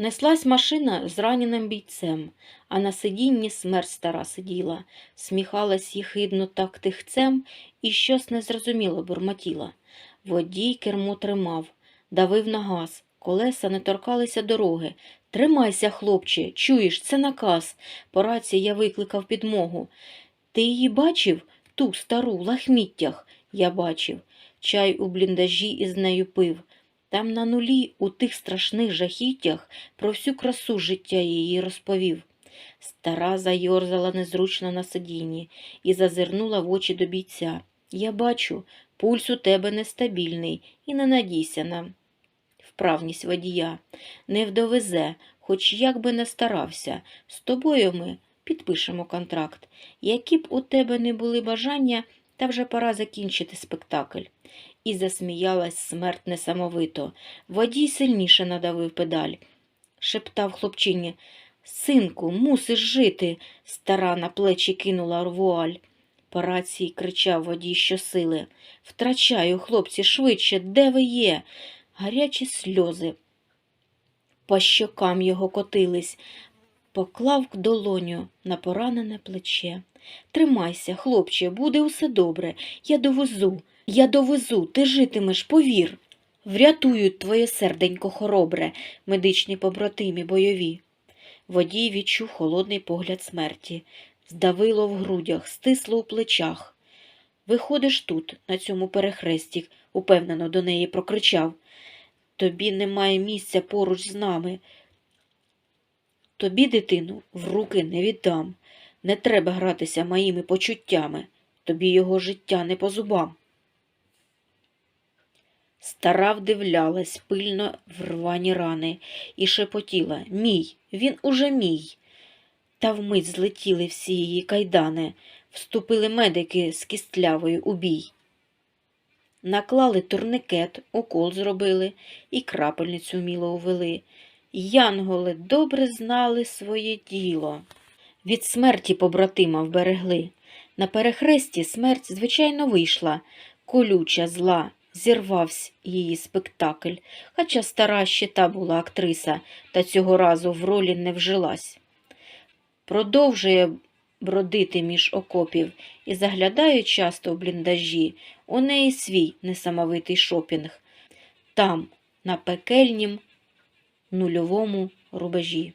Неслась машина з раненим бійцем, а на сидінні смерть стара сиділа, сміхалась їхидно так тихцем і щось незрозуміло бурмотіла. Водій кермо тримав, давив на газ, колеса не торкалися дороги. Тримайся, хлопче, чуєш, це наказ. По рації я викликав підмогу. Ти її бачив? Ту стару, в лахміттях. Я бачив. Чай у бліндажі із нею пив. Там на нулі, у тих страшних жахіттях, про всю красу життя її розповів. Стара зайорзала незручно на сидінні і зазирнула в очі до бійця. Я бачу, пульс у тебе нестабільний, і не надійся на вправність водія. Не вдовезе, хоч як би не старався. З тобою ми підпишемо контракт. Які б у тебе не були бажання, та вже пора закінчити спектакль. І засміялась смерть несамовито. Водій сильніше надавив педаль. Шептав хлопчині. Синку, мусиш жити. Стара на плечі кинула вуаль. По рації кричав водій щосили. Втрачаю, хлопці, швидше, де ви є? Гарячі сльози. По щокам його котились. Поклав долоню на поранене плече. Тримайся, хлопче, буде усе добре. Я довезу, я довезу, ти житимеш, повір. Врятують твоє серденько хоробре, медичні побратимі бойові. Водій відчув холодний погляд смерті. Здавило в грудях, стисло у плечах. Виходиш тут, на цьому перехресті, упевнено до неї прокричав. Тобі немає місця поруч з нами. Тобі, дитину, в руки не віддам. Не треба гратися моїми почуттями. Тобі його життя не по зубам. Стара вдивлялась пильно в рвані рани і шепотіла Мій, він уже мій. Та вмить злетіли всі її кайдани, вступили медики з кістлявою у бій. Наклали турникет, укол зробили і крапельницю вміло увели. Янголи добре знали своє діло. Від смерті побратима вберегли. На перехресті смерть, звичайно, вийшла, колюча, зла, зірвався її спектакль, хоча стара ще та була актриса, та цього разу в ролі не вжилась. Продовжує бродити між окопів і заглядає часто в бліндажі, у неї свій несамовитий шопінг. Там, на пекельнім нульовому рубежі.